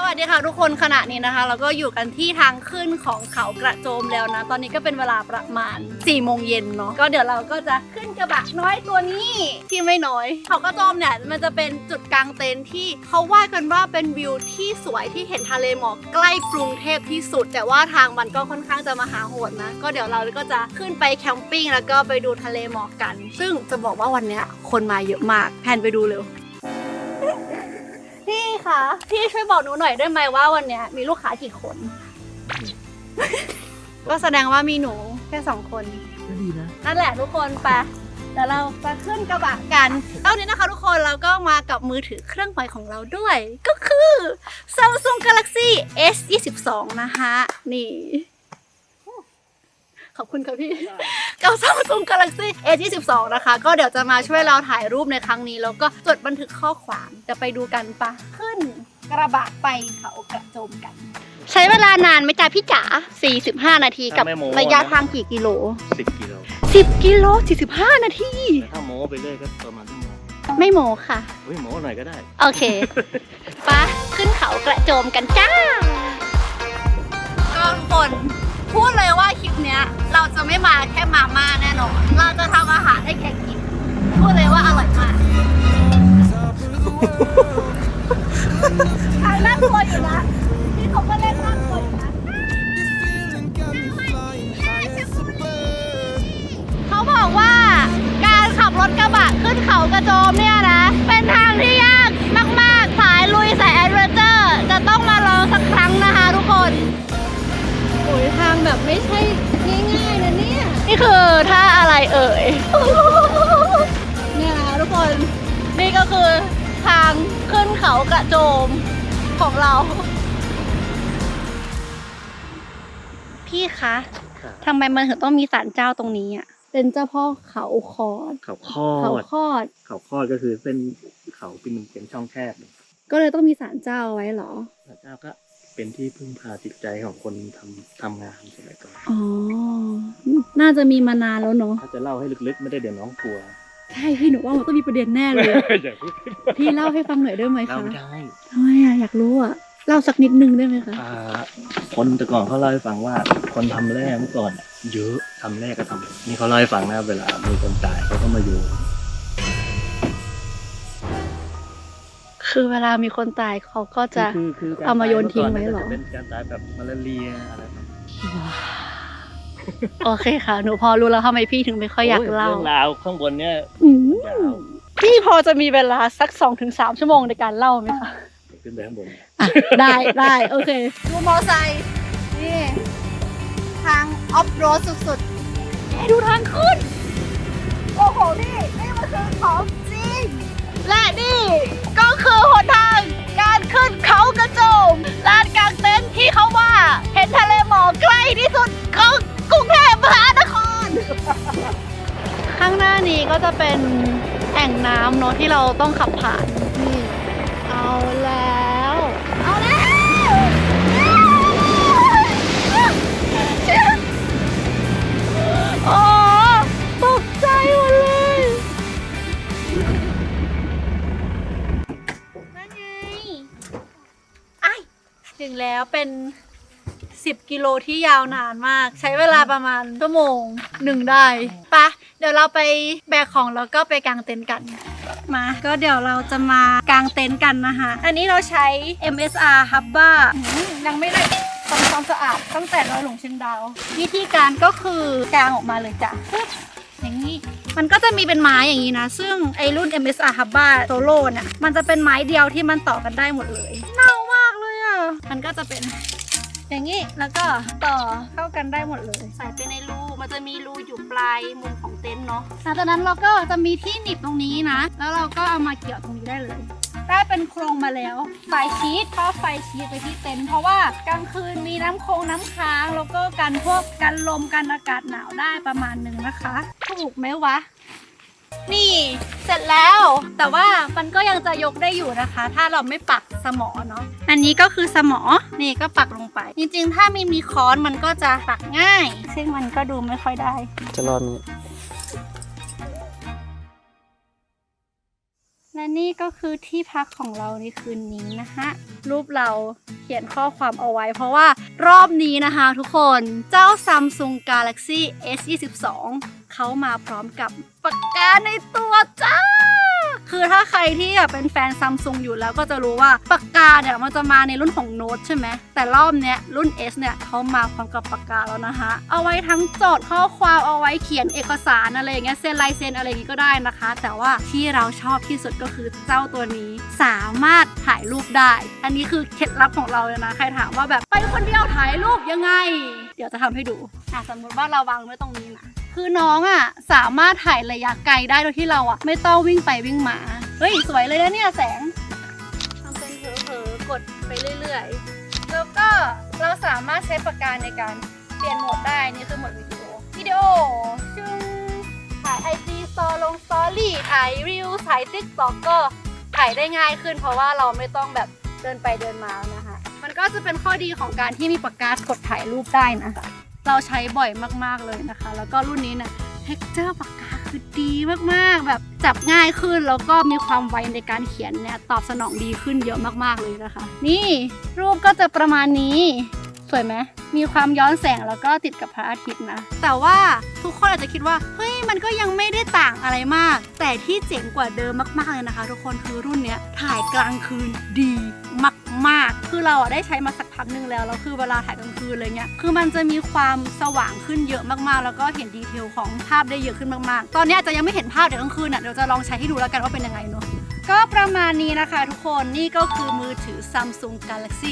สวัสดีค่ะทุกคนขณะนี้นะคะ เราก็อยู่กันที่ทางขึ้นของเขากระโจมแล้วนะ ตอนนี้ก็เป็นเวลาประมาณ4ี่โมงเย็นเนาะก็เดี๋ยวเราก็จะขึ้นกระบะน้อยตัวนี้ที่ไม่น้อย เขากระโจมเนี่ยมันจะเป็นจุดกลางเต็นท์ที่เขาว่ากันว่าเป็นวิวที่สวยที่เห็นทะเลหมอกใกล้กรุงเทพที่สุด แต่ว่าทางมันก็ค่อนข้างจะมหาโหดนะ ก็เดี๋ยวเราก็จะขึ้นไปแคมปิ้งแล้วก็ไปดูทะเลหมอกกัน ซึ่งจะบอกว่าวันนี้คนมาเยอะมากแพนไปดูเร็ว พี่คะพี่ช่วยบอกหนูหน่อยได้ไหมว่าวันเนี้ยมีลูกค้ากี่คน ก็แสดงว่ามีหนูแค่สองคน ก็ดีนะ นั่นแหละทุกคนไปเดี๋ยวเราไปขึ้นกระบะกันตอนนี้นะคะทุกคนเราก็มากับมือถือเครื่องใหม่ของเราด้วย ก็คือ Samsung Galaxy S 2 2นะคะ นี่ ขอบคุณค่ะพี่กับ Samsung Galaxy S 2 2 นะคะ ก็เดี๋ยวจะมาช่วยเราถ่ายรูปในครั้งนี้ แล้วก็จดบันทึกข้อความจะไปดูกันปะขึ้นกระบะไปเขากระโจมกัน ใช้เวลานานไหมจ๊ะพี่จ๋า 45 นาทีกับถ้าไม่โม้ระยะนะ ทางกี่กิโล สิบกิโล10 กิโล 45 นาที แต่ถ้าโม้ไปเรื่อยก็ประมาณชั่วโมงไม่โมค่ะ เฮ้ยโม้หน่อยก็ได้ โอเค ปะขึ้นเขากระโจมกันจ้า ก็ทุกคน พูดเลยว่าคลิปเนี้ย เราจะไม่มาแค่มาม่าแน่นอน เราจะทำอาหารให้แขกกิน พูดเลยว่าอร่อยมากทางน่ากลัวอยู่นะที่เขาก็เล่น ไม่ใช่ง่ายๆนะเนี่ย นี่คือท่าอะไรเอ่ย เนี่ยนะทุกคนนี่ก็คือทางขึ้นเขากระโจมของเรา พี่คะครับ ทำไมมันถึงต้องมีศาลเจ้าตรงนี้อะ เป็นเจ้าพ่อเขาคอดเขาคอเขาดคอด เขาคอดก็คือเส้นเขาที่มันเป็นช่องแคบเนี่ยก็เลยต้องมีศาลเจ้าไว้เหรอ พระเจ้าก็ เป็นที่พึ่งพาจิตใจของคนทำทำงานสมัยก่อนอ๋อ น่าจะมีมานานแล้วเนาะ ถ้าจะเล่าให้ลึกๆ ไม่ได้เดี๋ยวน้องกลัวใช่พี่หนูว่ามันต้องมีประเด็นแน่เลย อย่าพูดพี่เล่าให้ฟังหน่อยได้ไหมเล่าคะไม่ได้ทำไมอะอยากรู้อะเล่าสักนิดนึงได้ไหมคะ อ่าคนแต่ก่อนเขาเล่าให้ฟังว่าคนทำแร่เมื่อก่อนอะเยอะทำแร่ก็ทำนี่เขาเล่าให้ฟังนะเวลามีคนตายเขาก็มาอยู่ คือเวลามีคนตายเขาก็จะ คือคือการเอามาโยนทิ้งไว้เหรอตายมื่ก่นนี่ยจะเป็นการตายแบบมาลาเรียอะไรแบบโอเคค่ะ หนูพอรู้แล้วทำไมพี่ถึงไม่ค่อยอยากเล่าเรื่องราวข้างบนเนี่ยอืมยาวพี่พอจะมีเวลาสักสองถึงสามชั่วโมงในการเล่าไหมคะ ขึ้นไปข้างบน อะ ได้ได้โอเค ดูมอไซค์นี่ ทางออฟโรดสุดๆให้ดูทางขึ้น โอ้โห นี่ นี่มันคือของจริง และนี่ก็คือหนทางการขึ้นเขากระโจมลานกลางเต็นท์ที่เขาว่า เห็นทะเลหมอกใกล้ที่สุดของกรุงเทพมหานคร ข้างหน้านี้ก็จะเป็นแอ่งน้ำเนาะที่เราต้องขับผ่านนี่ ถึงแล้วเป็น 10 กิโลที่ยาวนานมาก ใช้เวลาประมาณชั่วโมงหนึ่งได้ปะเดี๋ยวเราไปแบกของแล้วก็ไปกางเต็นท์กันมา ก็เดี๋ยวเราจะมากางเต็นท์กันนะคะอันนี้เราใช้ MSR h u b b a ยังไม่ได้ทำความสะอาดตั้งแต่เราหลงเชียงดาว วิธีการก็คือกางออกมาเลยจ้ะอย่างนี้มันก็จะมีเป็นไม้อย่างนี้นะ ซึ่งไอรุ่น MSR h u b b a Solo เนี่ยมันจะเป็นไม้เดียวที่มันต่อกันได้หมดเลยเน่า มากเลยอะมันก็จะเป็นอย่างนี้แล้วก็ต่อเข้ากันได้หมดเลย ใส่ไปในรูมันจะมีรูอยู่ปลายมุมของเต็นท์เนาะหลังจากนั้นเราก็จะมีที่หนีบตรงนี้นะ แล้วเราก็เอามาเกี่ยวตรงนี้ได้เลย ได้เป็นโครงมาแล้วไฟชีตก็ไฟชีตไปที่เต็นท์เพราะว่ากลางคืนมีน้ำโคงน้ำค้างแล้วก็กันพวกกันลมกันอากาศหนาวได้ประมาณหนึ่งนะคะถูกไหมวะ นี่เสร็จแล้ว แต่ว่ามันก็ยังจะยกได้อยู่นะคะ ถ้าเราไม่ปักสมอเนาะอันนี้ก็คือสมอนี่ก็ปักลงไป จริงๆ ถ้ามีมีค้อนมันก็จะปักง่าย ซึ่งมันก็ดูไม่ค่อยได้ จะรอดไหมและนี่ก็คือที่พักของเราในคืนนี้นะคะรูปเราเขียนข้อความเอาไว้ เพราะว่ารอบนี้นะคะ ทุกคนเจ้า Samsung Galaxy S22 เขามาพร้อมกับปากกาในตัวจ้า คือถ้าใครที่เป็นแฟนซัมซุงอยู่แล้วก็จะรู้ว่าปากกาเนี่ยมันจะมาในรุ่นของโน้ตใช่ไหม แต่รอบเนี้ยรุ่น S เนี่ยเขามาพร้อมกับปากกาแล้วนะคะเอาไว้ทั้งจดข้อความเอาไว้เขียนเอกสารอะไรอย่างเงี้ยเซ็นลายเซ็นอะไรอย่างงี้ก็ได้นะคะ แต่ว่าที่เราชอบที่สุดก็คือเจ้าตัวนี้สามารถถ่ายรูปได้ อันนี้คือเคล็ดลับของเราเลยนะใครถามว่าแบบไปคนเดียวถ่ายรูปยังไง เดี๋ยวจะทำให้ดูอะสมมติว่าเราวางไว้ตรงนี้นะ คือน้องอะสามารถถ่ายระยะไกลได้โดยที่เราอะไม่ต้องวิ่งไปวิ่งมา เฮ้ย สวยเลยนะเนี่ยแสงทำเป็นเผลอๆกดไปเรื่อยๆ แล้วก็เราสามารถใช้ปากกาในการเปลี่ยนโหมดได้ นี่คือโหมดวิดีโอ วิดีโอชึ่งถ่ายไอจีสตอลงสตอรี่ถ่ายรีวถ่ายติ๊กต็อกก็ถ่ายได้ง่ายขึ้น เพราะว่าเราไม่ต้องแบบเดินไปเดินมานะคะ มันก็จะเป็นข้อดีของการที่มีปากกากดถ่ายรูปได้นะ เราใช้บ่อยมากๆเลยนะคะ แล้วก็รุ่นนี้เนี่ยเท็กเจอร์ปากกาคือดีมากๆ แบบจับง่ายขึ้นแล้วก็มีความไวในการเขียนเนี่ยตอบสนองดีขึ้นเยอะมากๆเลยนะคะ นี่รูปก็จะประมาณนี้สวยไหมมีความย้อนแสงแล้วก็ติดกับพระอาทิตย์นะ แต่ว่าทุกคนอาจจะคิดว่า เฮ้ย มันก็ยังไม่ได้ต่างอะไรมาก แต่ที่เจ๋งกว่าเดิมมากๆเลยนะคะ ทุกคนคือรุ่นเนี้ยถ่ายกลางคืนดีมาก ๆคือเราอะได้ใช้มาสักพักหนึ่งแล้วแล้วคือเวลาถ่ายกลางคืนอะไรเงี้ย คือมันจะมีความสว่างขึ้นเยอะมากๆ แล้วก็เห็นดีเทลของภาพได้เยอะขึ้นมากๆ ตอนนี้อาจจะยังไม่เห็นภาพเดี๋ยวกลางคืนอะเดี๋ยวจะลองใช้ให้ดูแล้วกันว่าเป็นยังไงเนาะ ก็ประมาณนี้นะคะทุกคน นี่ก็คือมือถือ Samsung Galaxy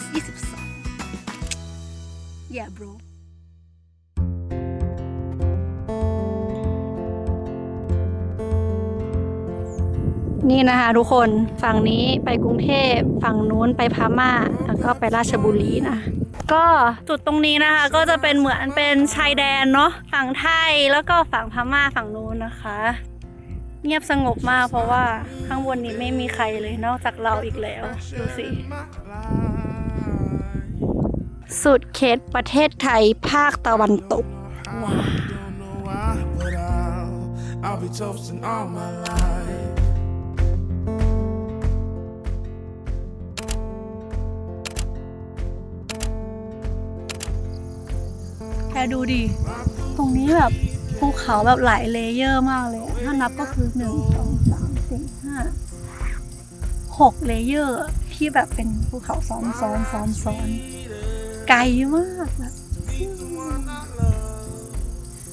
S22 Yeah bro นี่นะคะทุกคนฝั่งนี้ไปกรุงเทพฝั่งนู้นไปพม่าแล้วก็ไปราชบุรีนะ ก็จุดตรงนี้นะคะก็จะเป็นเหมือนเป็นชายแดนเนาะฝั่งไทยแล้วก็ฝั่งพม่าฝั่งนู้นนะคะ เงียบสงบมากเพราะว่าข้างบนนี้ไม่มีใครเลยนอกจากเราอีกแล้วดูสิสุดเขตประเทศไทยภาคตะวันตกว้า I'll be toasting all my life. ดูดิ ตรงนี้แบบภูเขาแบบหลายเลเยอร์มากเลย ถ้านับก็คือหนึ่งสองสามสี่ห้าหกเลเยอร์ที่แบบเป็นภูเขาซ้อนซ้อนซ้อนซ้อนไกลมากแบบ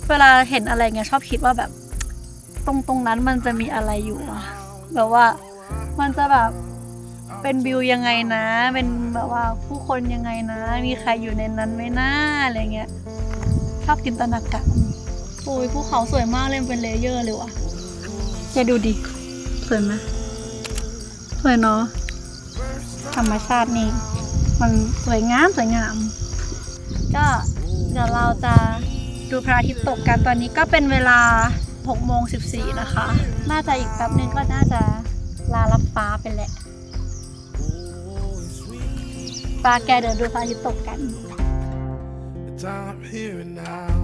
เวลาเห็นอะไรเงี้ยชอบคิดว่าแบบ ตรงตรงนั้นมันจะมีอะไรอยู่อะแบบว่ามันจะแบบเป็นวิวยังไงนะ เป็นแบบว่าผู้คนยังไงนะ มีใครอยู่ในนั้นไหมนะอะไรเงี้ย ชอบจินตนาการโอ้ยภูเขาสวยมากเลยมันเป็นเลเยอร์เลยว่ะแกดูดิ สวยไหมสวยเนาะ ธรรมชาตินี่ มันสวยงามสวยงาม ก็เดี๋ยวเราจะดูพระอาทิตย์ตกกันตอนนี้ก็เป็นเวลา6โมง14 นะคะ น่าจะอีกแป๊บนึงก็น่าจะลารับฟ้าไปแหละปลาแกเดี๋ยวดูพระอาทิตย์ตกกัน The time here and now.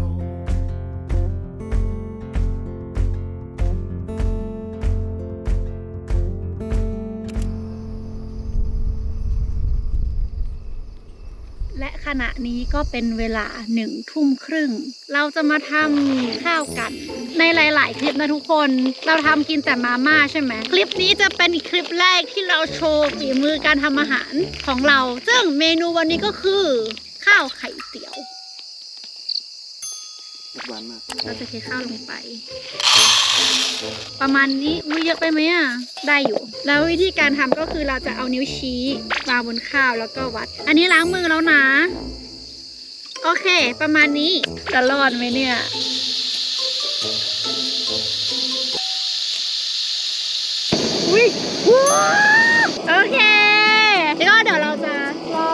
และขณะนี้ก็เป็นเวลาหนึ่งทุ่มครึ่ง เราจะมาทำข้าวกัน ในหลาย ๆ คลิปนะทุกคน เราทำกินแต่มาม่าใช่ไหม คลิปนี้จะเป็นคลิปแรกที่เราโชว์ฝีมือการทำอาหารของเรา ซึ่งเมนูวันนี้ก็คือ ข้าวไข่เตี๋ยว หวานมากเราจะเทข้าวลงไป ประมาณนี้อุ้ยเยอะไปไหมอะ ได้อยู่ แล้ววิธีการทำก็คือเราจะเอานิ้วชี้วางบนข้าวแล้วก็วัด อันนี้ล้างมือแล้วนะ โอเค ประมาณนี้จะรอดไหมเนี่ยอุ้ยโอเคแล้วก็เดี๋ยวเราจะรอ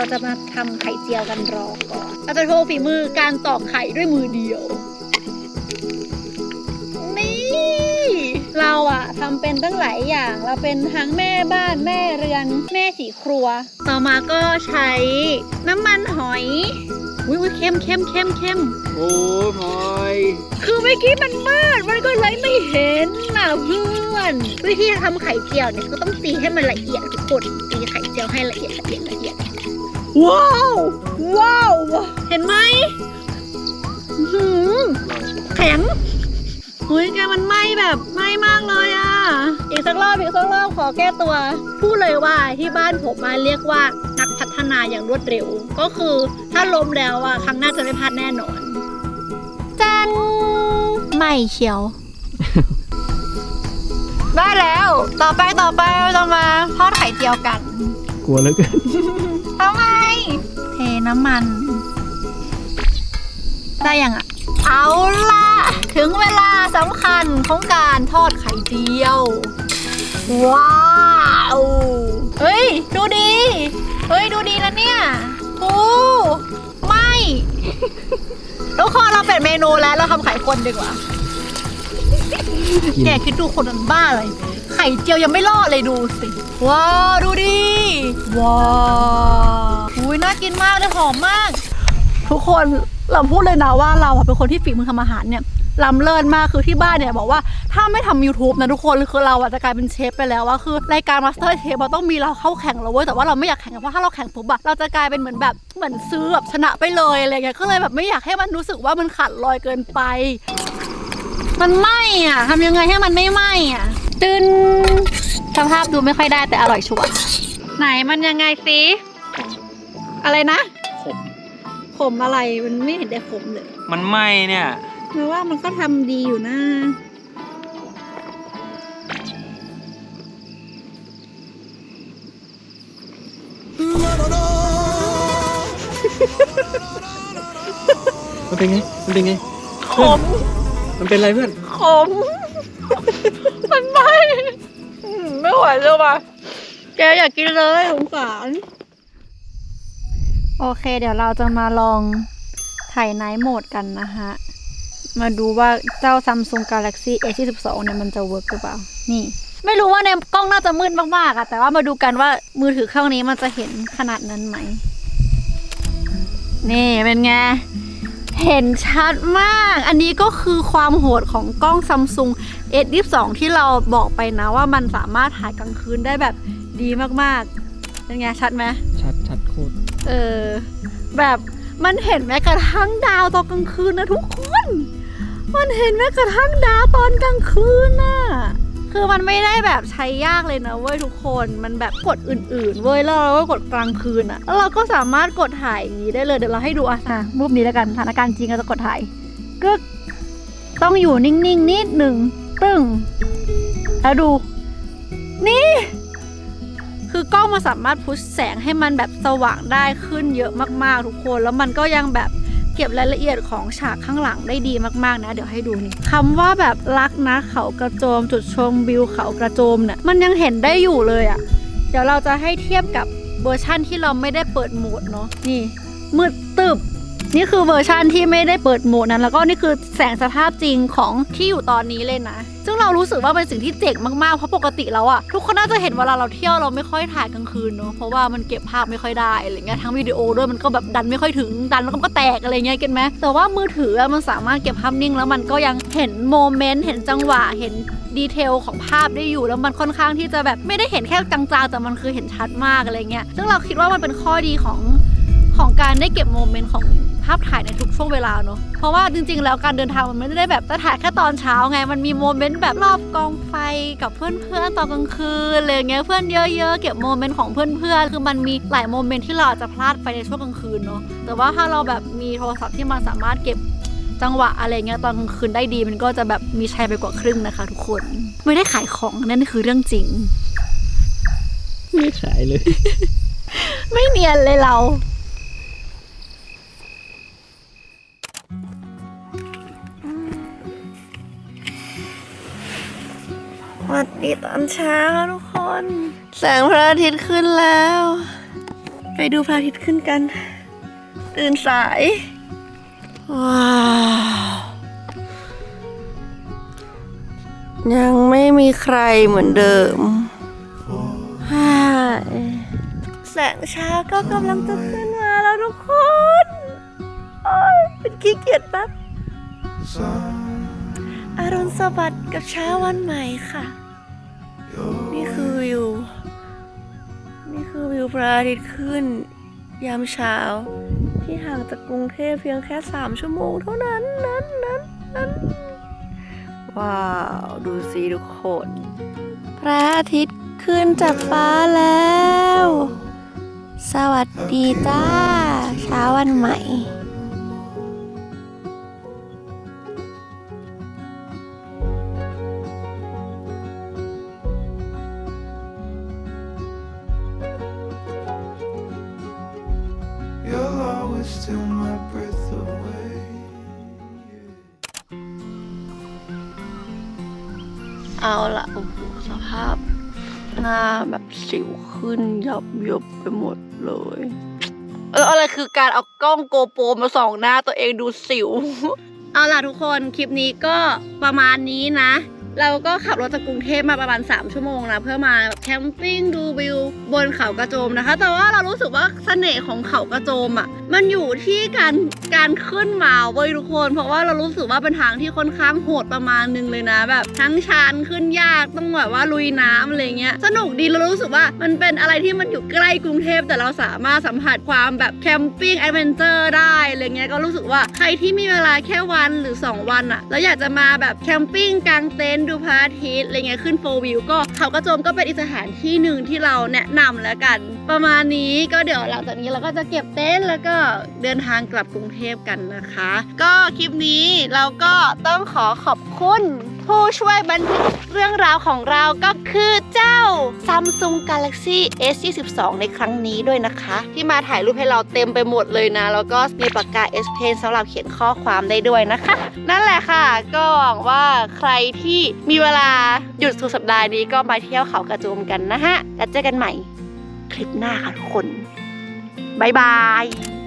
เราจะมาทำไข่เจียวกันรอก่อน เราจะโชว์ฝีมือการตอกไข่ด้วยมือเดียว นี่ เราอะทำเป็นตั้งหลายอย่าง เราเป็นทั้งแม่บ้านแม่เรือน แม่สีครัว ต่อมาก็ใช้น้ำมันหอยอุ้ยอุ๊ยเข้มเข้มเข้มเข้มโอ้ยพลอย คือเมื่อกี้มันมืดมันก็เลยไม่เห็นน่ะเพื่อน วิธีทำไข่เจียวเนี่ยก็ต้องตีให้มันละเอียดทุกคนตีไข่เจียวให้ละเอียดละเอียดละเอียด ว้าว ว้าว เห็นไหมอื้อหือแข็งเฮ้ยแกมันไหม้แบบไหม้มากเลยอะ อีกสักรอบอีกสักรอบขอแก้ตัว พูดเลยว่าที่บ้านผมมาเรียกว่านักพัฒนาอย่างรวดเร็ว ก็คือถ้าล้มแล้วอะครั้งหน้าจะไม่พลาดแน่นอนจันไม่เชียว ได้แล้ว ต่อไปต่อไปเราจะมาทอดไข่เจียวกัน กลัวเหลือเกินทำไมเท น้ำมัน ได้ยังอะ เอาล่ะถึงเวลาสำคัญของการทอดไข่เจียว ว้าวเฮ้ย ดูดี เฮ้ย ดูดีนะเนี่ยโอ้ไม่ทุกคนเราเป็นเมนูแล้วเราทำไข่คนดีกว่า แกคิดดูคนมันบ้าเลยไข่เจียวยังไม่รอดเลยดูสิ ว้าว ดูดิ ว้าว อุ้ยน่ากินมากเลยหอมมาก ทุกคนเราพูดเลยนะว่าเราอะเป็นคนที่ฝีมือทำอาหารเนี่ยล้ำเลิศมากคือที่บ้านเนี่ยบอกว่าถ้าไม่ทำ YouTube นะทุกคนคือเราอะจะกลายเป็นเชฟไปแล้วว่าคือรายการ Master Chef เราต้องมีเราเข้าแข่งแล้วเว้ยแต่ว่าเราไม่อยากแข่งกันเพราะถ้าเราแข่งปุ๊บอะเราจะกลายเป็นเหมือนแบบเหมือนซื้อแบบชนะไปเลยอะไรเงี้ยก็เลยแบบไม่อยากให้มันรู้สึกว่ามันขาดลอยเกินไป มันไหม้อะทำยังไงให้มันไม่ไหม้อะตึนสภาพดูไม่ค่อยได้แต่อร่อยชัวร์ไหนมันยังไงสิ อะไรนะขมขมอะไรมันไม่เห็นได้ขมเลยมันไหม้เนี่ยเพราะว่ามันก็ทำดีอยู่นะ มันเป็นไง มันเป็นไง ขม มันเป็นอะไรเพื่อน ขม มันไม่อืมไม่ไหวเลยว่ะแกอยากกินเลยสงสาร โอเค เดี๋ยวเราจะมาลองถ่ายไนท์โหมดกันนะฮะ มาดูว่าเจ้า Samsung Galaxy S22 เนี่ยมันจะเวิร์กหรือเปล่า นี่ ไม่รู้ว่าในกล้องน่าจะมืดมากๆอะแต่ว่ามาดูกันว่ามือถือเครื่องนี้มันจะเห็นขนาดนั้นไหม นี่เป็นไง เห็นชัดมาก อันนี้ก็คือความโหดของกล้อง Samsung S22 ที่เราบอกไปนะว่ามันสามารถถ่ายกลางคืนได้แบบดีมากๆ เป็นไงชัดไหม เออ แบบมันเห็นแม้กระทั่งดาวตอนกลางคืนนะทุกคน มันเห็นแม้กระทั่งดาวตอนกลางคืนน่ะ คือมันไม่ได้แบบใช้ยากเลยนะเว้ยทุกคน มันแบบกดอื่นๆเว้ยแล้วเราก็กดกลางคืนอะแล้วเราก็สามารถกดถ่ายอย่างนี้ได้เลย เดี๋ยวเราให้ดูอะอะรูปนี้แล้วกันสถานการณ์จริงเราจะกดถ่ายกึกต้องอยู่นิ่งๆนิดหนึ่งตึ้งแล้วดู นี่ คือกล้องมันสามารถพุชแสงให้มันแบบสว่างได้ขึ้นเยอะมากๆทุกคน แล้วมันก็ยังแบบเก็บรายละเอียดของฉากข้างหลังได้ดีมากๆนะ เดี๋ยวให้ดูนี่คำว่าแบบรักนะเขากระโจมจุดชมวิวเขากระโจมเนี่ยมันยังเห็นได้อยู่เลยอะ่ะเดี๋ยวเราจะให้เทียบกับเวอร์ชั่นที่เราไม่ได้เปิดโหมดเนาะนี่มืดตึบ นี่คือเวอร์ชั่นที่ไม่ได้เปิดโหมดนั้น แล้วก็นี่คือแสงสภาพจริงของที่อยู่ตอนนี้เลยนะ ซึ่งเรารู้สึกว่าเป็นสิ่งที่เจ๋งมากๆ เพราะปกติแล้วอะทุกคนน่าจะเห็นเวลาเราเที่ยวเราไม่ค่อยถ่ายกลางคืนเนอะเพราะว่ามันเก็บภาพไม่ค่อยได้อะไรเงี้ยทั้งวิดีโอด้วยมันก็แบบดันไม่ค่อยถึงดันแล้วมันก็แตกอะไรเงี้ยเก็นไหมแต่ว่ามือถือมันสามารถเก็บภาพนิ่ง แล้วมันก็ยังเห็นโมเมนต์เห็นจังหวะเห็นดีเทลของภาพได้อยู่แล้วมันค่อนข้างที่จะแบบไม่ได้เห็นแค่จางๆแต่มันคือเห็นชัดมากอะไรเงี้ยซึ่งเราคิดว่ามันเป็นข้อดีของของการได้เก็บโมเมนต์ของาพถ่ายในทุกช่วงเวลาเนอะเพราะว่าจริง ๆ แล้วการเดินทางมันไม่ได้แบบจะถ่ายแค่ตอนเช้าไง มันมีโมเมนต์แบบรอบกองไฟกับเพื่อนๆตอนกลางคืนอะไรอย่างเงี้ยเพื่อนเยอะๆเก็บโมเมนต์ของเพื่อนๆคือมันมีหลายโมเมนต์ที่เราอาจจะพลาดไปในช่วงกลางคืนเนอะแต่ว่าถ้าเราแบบมีโทรศัพท์ที่มันสามารถเก็บจังหวะอะไรเงี้ยตอนกลางคืนได้ดีมันก็จะแบบมีชัยไปกว่าครึ่งนะคะ ทุกคนไม่ได้ขายของนั่นคือเรื่องจริง ไม่ขายเลย ไม่เนียนเลยเรา วัสดีตอนเช้าทุกคน แสงพระอาทิตย์ขึ้นแล้ว ไปดูพระอาทิตย์ขึ้นกัน ตื่นสาย ว้าว ยังไม่มีใครเหมือนเดิมฮ่าแสงเช้าก็กำลังจะขึ้นมาแล้วทุกคนโอ้ยเป็นขี้เกียจแป๊บอรุณสวัสดิ์กับเช้าวันใหม่ค่ะ นี่คือวิว นี่คือวิวพระอาทิตย์ขึ้น ยามเช้า ที่ห่างจากกรุงเทพเพียงแค่สามชั่วโมงเท่านั้นนั้นนั้นนั้นว้าว ดูสิทุกคน พระอาทิตย์ขึ้นจากฟ้าแล้ว สวัสดีจ้า เช้าวันใหม่ เอาละโอ้โหสภาพ หน้าแบบสิวขึ้นยับยบไปหมดเลย เอออะไรคือการเอากล้องโกโปรมาส่องหน้าตัวเองดูสิว เอาล่ะทุกคนคลิปนี้ก็ประมาณนี้นะ เราก็ขับรถจากกรุงเทพมาประมาณ 3 ชั่วโมงนะเพื่อมาแคมปิ้งดูวิวบนเขากระโจมนะคะ แต่ว่าเรารู้สึกว่าเสน่ห์ของเขากระโจมอะ่ะมันอยู่ที่การการขึ้นมาเว้ยทุกคน เพราะว่าเรารู้สึกว่าเป็นทางที่ค่อนข้างโหดประมาณนึงเลยนะ แบบทั้งชันขึ้นยากต้องแบบว่าลุยน้ำอะไรเงี้ยสนุกดีเรารู้สึกว่ามันเป็นอะไรที่มันอยู่ใกล้กรุงเทพแต่เราสามารถสัมผัสความแบบแคมปิ้งแอดเวนเจอร์ได้อะไรเงี้ยก็รู้สึกว่าใครที่มีเวลาแค่วันหรือ 2 วันอะแล้วอยากจะมาแบบแคมปิ้งกลางเต็นนดูพระอาทิตย์อะไรเงี้ยขึ้นโฟวิวก็เขากระโจมก็เป็นอีกสถานที่หนึ่งที่เราแนะนำแล้วกัน ประมาณนี้ก็เดี๋ยวหลังจากนี้เราก็จะเก็บเต็นท์แล้วก็เดินทางกลับกรุงเทพกันนะคะ ก็คลิปนี้เราก็ต้องขอขอบคุณ ผู้ช่วยบันทึกเรื่องราวของเราก็คือเจ้า Samsung Galaxy S22 ในครั้งนี้ด้วยนะคะ ที่มาถ่ายรูปให้เราเต็มไปหมดเลยนะ แล้วก็มีปากกา S Pen สำหรับเขียนข้อความได้ด้วยนะคะ นั่นแหละค่ะ ก็หวังว่าใครที่มีเวลาหยุดสุดสัปดาห์นี้ก็มาเที่ยวเขากระโจมกันนะฮะแล้วเจอกันใหม่ คลิปหน้าค่ะทุกคนบ๊ายบาย